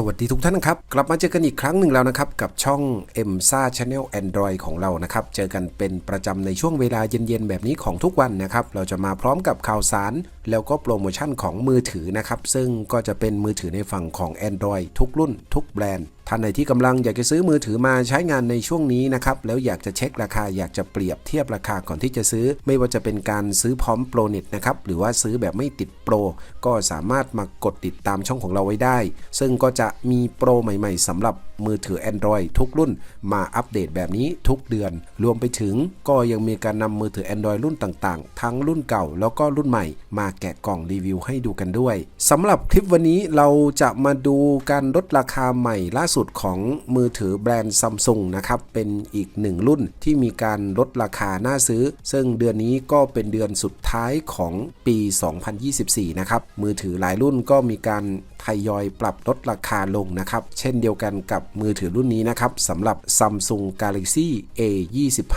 สวัสดีทุกท่านครับ กลับมาเจอกันอีกครั้งหนึ่งแล้วนะครับ กับช่อง m s a Channel Android ของเรานะครับ เจอกันเป็นประจำในช่วงเวลาเย็นๆ แบบนี้ของทุกวันนะครับ เราจะมาพร้อมกับข่าวสาร แล้วก็โปรโมชั่นของมือถือนะครับ ซึ่งก็จะเป็นมือถือในฝั่งของ Android ทุกรุ่น ทุกแบรนด์ ท่านไหนที่กำลังอยากจะซื้อมือถือมาใช้งานในช่วงนี้นะครับแล้วอยากจะเช็คราคาอยากจะเปรียบเทียบราคาก่อนที่จะซื้อ ไม่ว่าจะเป็นการซื้อพร้อมโปรเน็ตนะครับหรือว่าซื้อแบบไม่ติดโปรก็สามารถมากดติดตามช่องของเราไว้ได้ ซึ่งก็จะมีโปรใหม่ ๆสำหรับ มือถือ Android ทุกรุ่นมาอัปเดตแบบนี้ทุกเดือน รวมไปถึงก็ยังมีการนำมือถือ Android รุ่นต่างๆ ทั้งรุ่นเก่าแล้วก็รุ่นใหม่ มาแกะกล่องรีวิวให้ดูกันด้วยสำหรับคลิปวันนี้เราจะมาดูการลดราคาใหม่ล่าสุดของมือถือแบรนด์ซัมซุงนะครับเป็นอีกหนึ่งรุ่นที่มีการลดราคาน่าซื้อ ซึ่งเดือนนี้ก็เป็นเดือนสุดท้ายของปี 2024 นะครับมือถือหลายรุ่นก็มีการ ทยอยปรับลดราคาลงนะครับ เช่นเดียวกันกับมือถือรุ่นนี้นะครับสำหรับ Samsung Galaxy A25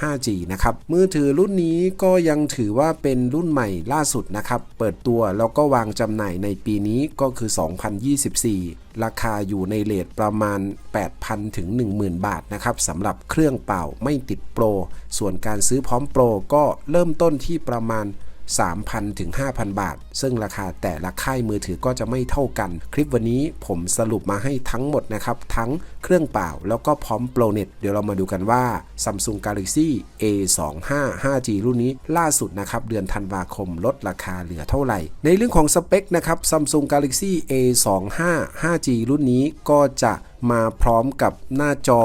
5G นะครับ มือถือรุ่นนี้ก็ยังถือว่าเป็นรุ่นใหม่ล่าสุดนะครับ เปิดตัวแล้วก็วางจำหน่ายในปีนี้ก็คือ 2024 ราคาอยู่ในเลทประมาณ 8,000 ถึง 10,000 บาทนะครับสำหรับเครื่องเปล่าไม่ติดโปร ส่วนการซื้อพร้อมโปรก็เริ่มต้นที่ประมาณ 3,000 ถึง 5,000 บาท ซึ่งราคาแต่ละค่ายมือถือก็จะไม่เท่ากัน คลิปวันนี้ผมสรุปมาให้ทั้งหมดนะครับ ทั้งเครื่องเปล่าแล้วก็พร้อมโปรเน็ต เดี๋ยวเรามาดูกันว่า Samsung Galaxy A25 5G รุ่นนี้ล่าสุดนะครับ เดือนธันวาคมลดราคาเหลือเท่าไหร่ ในเรื่องของสเปคนะครับ Samsung Galaxy A25 5G รุ่นนี้ก็จะ มาพร้อมกับหน้าจอ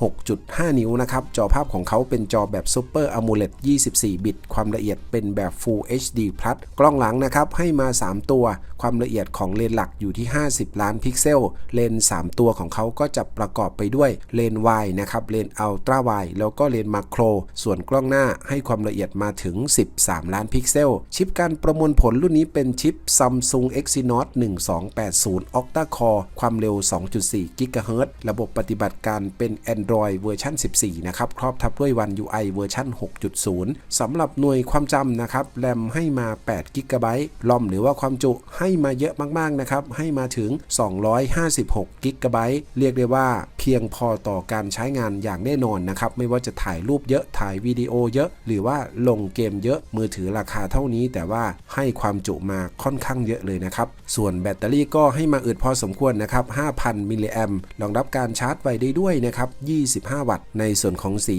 6.5 นิ้วนะครับ จอภาพของเขาเป็นจอแบบ Super AMOLED 24 บิต ความละเอียดเป็นแบบ Full HD Plus กล้องหลังนะครับ ให้มา 3 ตัว ความละเอียดของเลนหลักอยู่ที่ 50 ล้านพิกเซล เลน 3 ตัวของเขาก็จะประกอบไปด้วยเลน Wide นะครับ เลน Ultra Wide แล้วก็เลน Macro ส่วนกล้องหน้าให้ความละเอียดมาถึง 13 ล้านพิกเซล ชิปการประมวลผลรุ่นนี้เป็นชิป Samsung Exynos 1280 Octa Core ความเร็ว 2.4กิก GHz ระบบปฏิบัติการเป็น Android เวอร์ชัน14 นะครับ ครอบทับด้วย One UI เวอร์ชัน6.0 สำหรับหน่วยความจำนะครับ แรมให้มา8 g b ลอมหรือว่าความจุให้มาเยอะมาก ๆ นะครับ ให้มาถึง 256 g b เรียกได้ว่าเพียงพอต่อการใช้งานอย่างแน่นอนนะครับ ไม่ว่าจะถ่ายรูปเยอะถ่ายวิดีโอเยอะ หรือว่าลงเกมเยอะมือถือราคาเท่านี้ แต่ว่าให้ความจุมาค่อนข้างเยอะเลยนะครับ ส่วนแบตเตอรี่ก็ให้มาอึดพอสมควรนะครับ 5,000 มิลลิแอมรองรับการชาร์จไวได้ด้วยนะครับ 25 วัตต์ ในส่วนของสี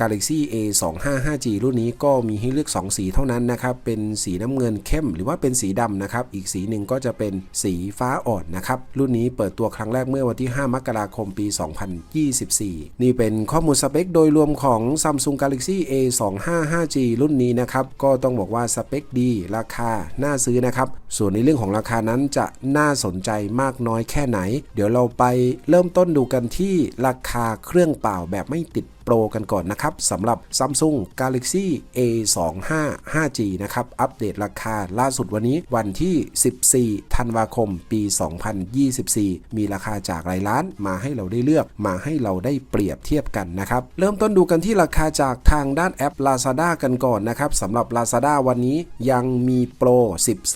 Galaxy A25 5G รุ่นนี้ก็มีให้เลือก 2 สีเท่านั้นนะครับ เป็นสีน้ำเงินเข้มหรือว่าเป็นสีดำนะครับ อีกสีหนึ่งก็จะเป็นสีฟ้าอ่อนนะครับ รุ่นนี้เปิดตัวครั้งแรกเมื่อวันที่ 5 มกราคมปี2024 นี่เป็นข้อมูลสเปคโดยรวมของ Samsung Galaxy A25 5G รุ่นนี้นะครับ ก็ต้องบอกว่าสเปคดี ราคา น่าซื้อนะครับ ส่วนในเรื่องของราคานั้นจะน่าสนใจมากน้อยแค่ไหน เดี๋ยวเราไปเริ่มต้นดูกันที่ราคาเครื่องเปล่าแบบไม่ติด โปรกันก่อนนะครับสำหรับ Samsung Galaxy A25 5G นะครับ อัปเดตราคาล่าสุดวันนี้วันที่ 14 ธันวาคม ปี 2024 มีราคาจากหลายล้านมาให้เราได้เลือก มาให้เราได้เปรียบเทียบกันนะครับ เริ่มต้นดูกันที่ราคาจากทางด้านแอป Lazada กันก่อนนะครับสำหรับ Lazada วันนี้ยังมีโปร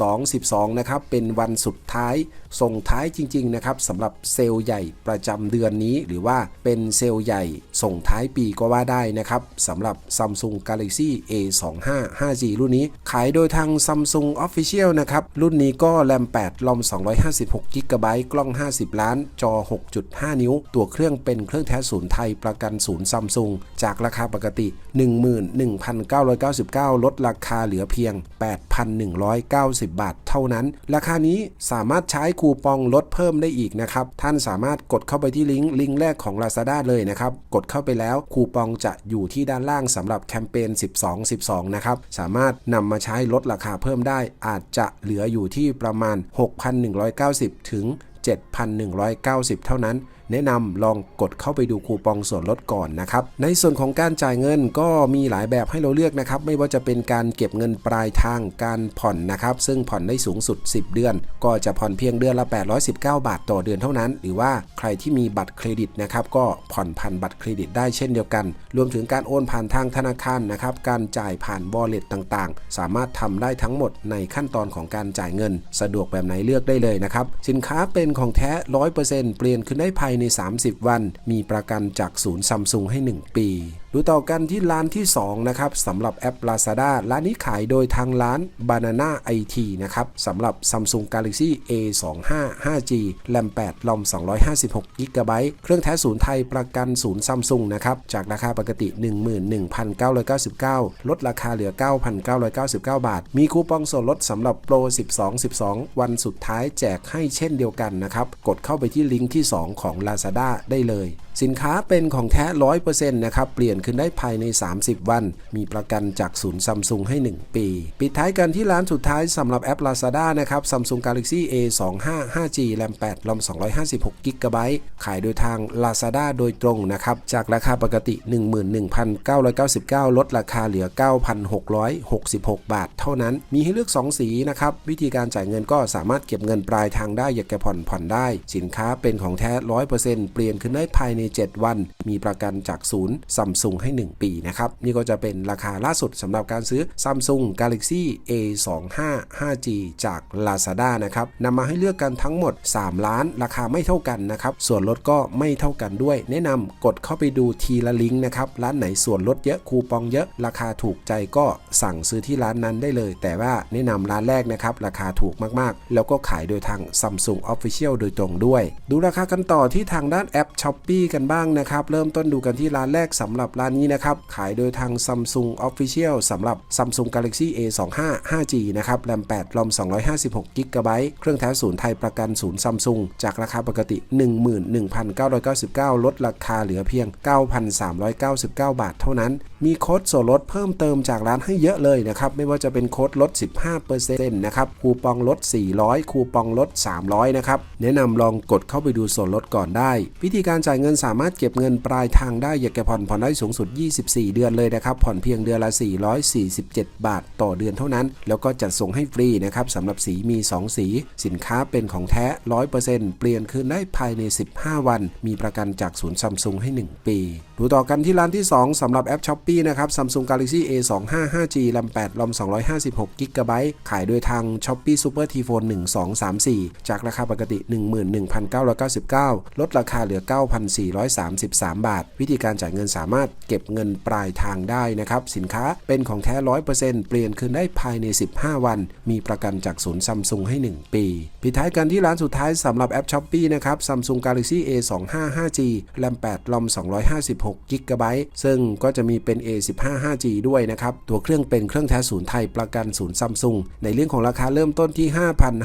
12 12 นะครับ เป็นวันสุดท้าย ส่งท้ายจริงๆนะครับสำหรับเซลล์ใหญ่ประจำเดือนนี้ หรือว่าเป็นเซลล์ใหญ่ส่งท้ายปีก็ว่าได้นะครับสำหรับ Samsung Galaxy A25 5G รุ่นนี้ ขายโดยทาง Samsung Official นะครับ รุ่นนี้ก็แรม 8 ลอม 256 g b กล้อง 50 ล้าน จอ 6.5 นิ้ว ตัวเครื่องเป็นเครื่องแท้ศูนย์ไทยประกันศูนย์ซัมซุงจากราคาปกติ 11,999 ลดราคาเหลือเพียง 8,190 บาทเท่านั้น ราคานี้สามารถใช้คูคูปองลดเพิ่มได้อีกนะครับ ท่านสามารถกดเข้าไปที่ลิงก์ลิงก์แรกของ Lazada เลยนะครับ กดเข้าไปแล้วคูปองจะอยู่ที่ด้านล่างสำหรับแคมเปญ 12 12 นะครับ สามารถนำมาใช้ลดราคาเพิ่มได้ อาจจะเหลืออยู่ที่ประมาณ 6,190 ถึง 7,190 เท่านั้น แนะนำลองกดเข้าไปดูคูปองส่วนลดก่อนนะครับ ในส่วนของการจ่ายเงินก็มีหลายแบบให้เราเลือกนะครับ ไม่ว่าจะเป็นการเก็บเงินปลายทางการผ่อนนะครับ ซึ่งผ่อนได้สูงสุด 10 เดือน ก็จะผ่อนเพียงเดือนละ 819 บาทต่อเดือนเท่านั้น หรือว่าใครที่มีบัตรเครดิตนะครับก็ผ่อนผ่านบัตรเครดิตได้เช่นเดียวกัน รวมถึงการโอนผ่านทางธนาคารนะครับการจ่ายผ่าน wallet ต่างๆ สามารถทำได้ทั้งหมดในขั้นตอนของการจ่ายเงิน สะดวกแบบไหนเลือกได้เลยนะครับสินค้าเป็นของแท้ 100%เปลี่ยนขึ้นได้ภายในใน 30 วัน มีประกันจากศูนย์ซัมซุงให้ 1 ปี ดูต่อกันที่ร้านที่ 2 นะครับสำหรับแอป Lazada ร้านนี้ขายโดยทางร้าน Banana IT นะครับสำหรับ Samsung Galaxy A25 5G RAM 8 ROM 256 GB เครื่องแท้ศูนย์ไทยประกันศูนย์ซัมซุงนะครับจากราคาปกติ 11,999 ลดราคาเหลือ 9,999 บาท มีคูปองส่วนลดสำหรับโปร 12 12 วันสุดท้ายแจกให้เช่นเดียวกันนะครับกดเข้าไปที่ลิงก์ที่ 2 ของ Lazada ได้เลย สินค้าเป็นของแท้ 100%นะครับ เปลี่ยนขึ้นได้ภายใน 30 วัน มีประกันจากศูนย์ซัมซุงให้ 1 ปี ปิดท้ายกันที่ร้านสุดท้ายสำหรับแอป Lazada นะครับ Samsung Galaxy A25 5G RAM 8 ROM 256 GB ขายโดยทาง Lazada โดยตรงนะครับ จากราคาปกติ 11,999 ลดราคาเหลือ 9,666 บาท เท่านั้น มีให้เลือก 2 สีนะครับ วิธีการจ่ายเงินก็สามารถเก็บเงินปลายทางได้อยากจะผ่อนผ่อนได้ สินค้าเป็นของแท้ 100%เปลี่ยนขึ้นได้ภายใน7 วัน มีประกันจากศูนย์ซัมซุงให้ 1 ปีนะครับ นี่ก็จะเป็นราคาล่าสุดสำหรับการซื้อ Samsung Galaxy A25 5G จาก Lazada นะครับนำมาให้เลือกกันทั้งหมด 3 ล้าน ราคาไม่เท่ากันนะครับ ส่วนลดก็ไม่เท่ากันด้วย แนะนำกดเข้าไปดูทีละลิงก์นะครับ ร้านไหนส่วนลดเยอะคูปองเยอะ ราคาถูกใจก็สั่งซื้อที่ร้านนั้นได้เลย แต่ว่าแนะนำร้านแรกนะครับราคาถูกมากๆ แล้วก็ขายโดยทาง Samsung Official โดยตรงด้วย ดูราคากันต่อที่ทางด้านแอป s h o p e e กันบ้างนะครับ เริ่มต้นดูกันที่ร้านแรกสำหรับร้านนี้นะครับ ขายโดยทาง Samsung Official สำหรับ Samsung Galaxy A25 5G นะครับ RAM 8 ROM 256 GB เครื่องแท้ศูนย์ไทยประกันศูนย์ Samsung จากราคาปกติ 11,999 ลดราคาเหลือเพียง 9,399 บาทเท่านั้น มีโค้ดส่วนลดเพิ่มเติมจากร้านให้เยอะเลยนะครับ ไม่ว่าจะเป็นโค้ดลด 15%นะครับ คูปองลด 400 คูปองลด 300 นะครับ แนะนำลองกดเข้าไปดูส่วนลดก่อนได้ วิธีการจ่ายเงินสามารถเก็บเงินปลายทางได้อยากจะผ่อนผ่อนได้สูงสุด 24 เดือนเลยนะครับ ผ่อนเพียงเดือนละ 447 บาท ต่อเดือนเท่านั้น แล้วก็จัดส่งให้ฟรีนะครับสำหรับสีมี 2 สี สินค้าเป็นของแท้ 100%เปลี่ยนคืนได้ภายใน 15 วัน มีประกันจากศูนย์ซัมซุงให้ 1 ปี ดูต่อกันที่ร้านที่ 2สำหรับแอป s h o p e e นะครับ Samsung Galaxy A25 5G RAM 8 ROM 256 GB ขายโดยทาง Shopee Super T Phone 1234 จากราคาปกติ 11,999 ลดราคาเหลือ 9,400 433 บาท วิธีการจ่ายเงินสามารถเก็บเงินปลายทางได้นะครับ สินค้าเป็นของแท้ 100%เปลี่ยนคืนได้ภายใน 15 วัน มีประกันจากศูนย์ซัมซุงให้ 1 ปีปิดท้ายกันที่ร้านสุดท้ายสำหรับแอป s h o p e e นะครับ Samsung Galaxy A25 5G RAM 8 ROM 256 GB ซึ่งก็จะมีเป็น A15 5G ด้วยนะครับ ตัวเครื่องเป็นเครื่องแท้ศูนย์ไทยประกันศูนย์ซัมซุงในเรื่องของราคาเริ่มต้นที่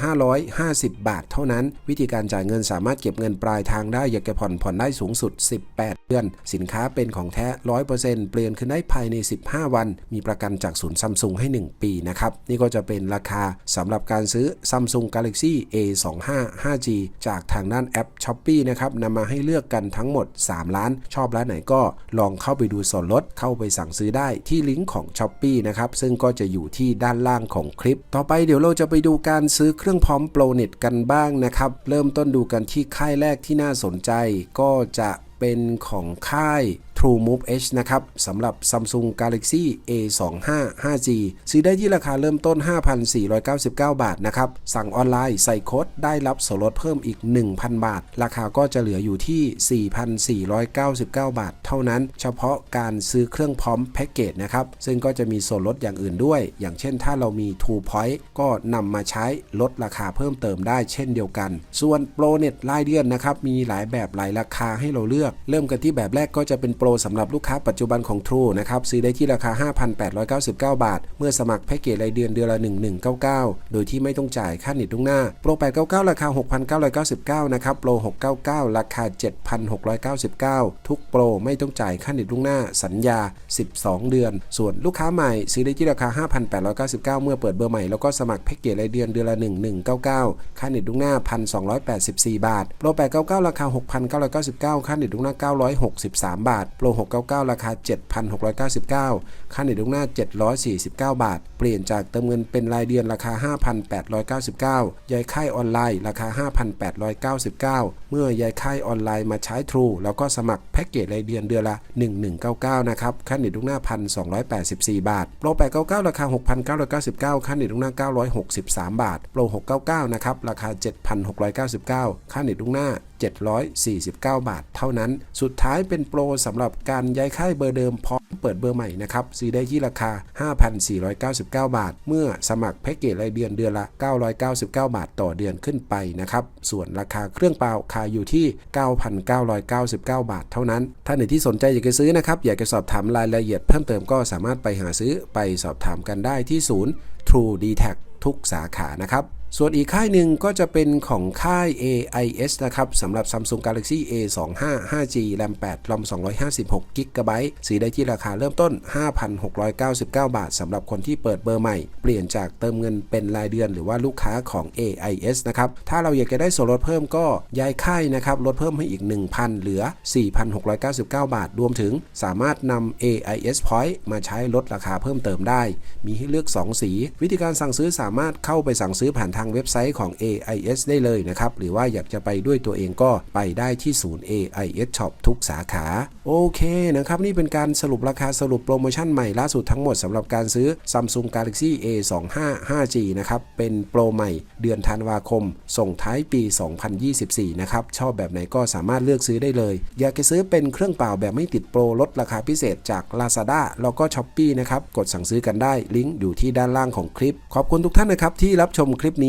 5,550 บาท เท่านั้น วิธีการจ่ายเงินสามารถเก็บเงินปลายทางได้อยากจะผ่อนผ่อนได้สูงสุด 18 เดือน สินค้าเป็นของแท้ 100%เปลี่ยนขึ้นได้ภายใน 15 วัน มีประกันจากศูนย์ซัมซุงให้ 1 ปีนะครับ นี่ก็จะเป็นราคาสำหรับการซื้อ Samsung Galaxy A25 5G จากทางด้านแอป s h o p e e นะครับนำมาให้เลือกกันทั้งหมด3ล้าน ชอบร้านไหนก็ลองเข้าไปดูส่วนลดเข้าไปสั่งซื้อได้ที่ลิงก์ของ s h o p e e นะครับซึ่งก็จะอยู่ที่ด้านล่างของคลิป ต่อไปเดี๋ยวเราจะไปดูการซื้อเครื่องพร้อมโปรเน็ตกันบ้างนะครับเริ่มต้นดูกันที่ค่ายแรกที่น่าสนใจก็จะ เป็นของค่าย True Move H นะครับสำหรับ Samsung Galaxy A25 5G ซื้อได้ที่ราคาเริ่มต้น 5,499 บาทนะครับ สั่งออนไลน์ใส่โค้ดได้รับส่วนลดเพิ่มอีก 1,000 บาท ราคาก็จะเหลืออยู่ที่ 4,499 บาท เท่านั้น เฉพาะการซื้อเครื่องพร้อมแพ็กเกจนะครับ ซึ่งก็จะมีส่วนลดอย่างอื่นด้วย อย่างเช่นถ้าเรามี True Point ก็นำมาใช้ลดราคาเพิ่มเติมได้เช่นเดียวกัน ส่วนโปรเน็ตรายเดือนนะครับมีหลายแบบหลายราคาให้เราเลือกอก เริ่มกันที่แบบแรกก็จะเป็นโปรสำหรับลูกค้าปัจจุบันของ True นะครับซื้อได้ที่ราคา 5,899 บาท เมื่อสมัครแพ็กเกจรายเดือนเดือนละ 1199 โดยที่ไม่ต้องจ่ายค่าเน็ตล่วงหน้า โปร 899 ราคา 6,999 นะครับ โปร 699 ราคา 7,699 ทุกโปรไม่ต้องจ่ายค่าเน็ตล่วงหน้า สัญญา 12 เดือน ส่วนลูกค้าใหม่ซื้อได้ที่ราคา 5,899 เมื่อเปิดเบอร์ใหม่แล้วก็สมัครแพ็กเกจรายเดือนเดือนละ 1199 ค่าเน็ตล่วงหน้า 1,284 บาท โปร 899 ราคา 6,999 ค่าเน็ตล่วงหน้า 963 บาท โปร 699 ราคา 7,699 ค่าเน็ตล่วงหน้า 749 บาท เปลี่ยนจากเติมเงินเป็นรายเดือนราคา 5,899 ย้ายค่ายออนไลน์ ราคา 5,899 เมื่อย้ายค่ายออนไลน์มาใช้ True แล้วก็สมัครแพ็กเกจรายเดือนเดือนละ 1199 นะครับ ค่าเน็ตล่วงหน้า 1,284 บาท โปร 899 ราคา 6,999 ค่าเน็ตล่วงหน้า 963 บาท โปร 699 นะครับ ราคา 7,699 ค่าเน็ตล่วงหน้า 749 บาทเท่านั้น สุดท้ายเป็นโปรสำหรับการย้ายค่ายเบอร์เดิมพร้อมเปิดเบอร์ใหม่นะครับ ซื้อได้ที่ราคา 5,499 บาท เมื่อสมัครแพ็กเกจรายเดือนเดือนละ 999 บาทต่อเดือนขึ้นไปนะครับ ส่วนราคาเครื่องเปล่าขายอยู่ที่ 9,999 บาทเท่านั้นถ้าไหนที่สนใจอยากจะซื้อนะครับ อยากจะสอบถามรายละเอียดเพิ่มเติมก็สามารถไปหาซื้อไปสอบถามกันได้ที่ศูนย์ True d t a c ทุกสาขานะครับ ส่วนอีกค่ายหนึ่งก็จะเป็นของค่าย AIS นะครับสำหรับ Samsung Galaxy A25 5G RAM 8 ROM 256 GB ซื้อได้ที่ราคาเริ่มต้น 5,699 บาทสำหรับคนที่เปิดเบอร์ใหม่ เปลี่ยนจากเติมเงินเป็นรายเดือนหรือว่าลูกค้าของ AIS นะครับ ถ้าเราอยากจะได้ส่วนลดเพิ่มก็ย้ายค่ายนะครับ ลดเพิ่มให้อีก 1,000 เหลือ 4,699 บาท รวมถึงสามารถนำ AIS Point มาใช้ลดราคาเพิ่มเติมได้ มีให้เลือก 2 สี วิธีการสั่งซื้อสามารถเข้าไปสั่งซื้อผ่านทางเว็บไซต์ของ AIS ได้เลยนะครับ หรือว่าอยากจะไปด้วยตัวเองก็ไปได้ที่ศูนย์ AIS Shop ทุกสาขา โอเคนะครับ นี่เป็นการสรุปราคาสรุปโปรโมชั่นใหม่ล่าสุดทั้งหมดสำหรับการซื้อ Samsung Galaxy A25 5G นะครับ เป็นโปรใหม่เดือนธันวาคม ส่งท้ายปี 2024 นะครับ ชอบแบบไหนก็สามารถเลือกซื้อได้เลย อยากจะซื้อเป็นเครื่องเปล่าแบบไม่ติดโปรลดราคาพิเศษจาก Lazada แล้วก็ Shopee นะครับ กดสั่งซื้อกันได้ ลิงก์อยู่ที่ด้านล่างของคลิป ขอบคุณทุกท่านนะครับที่รับชมคลิปนี้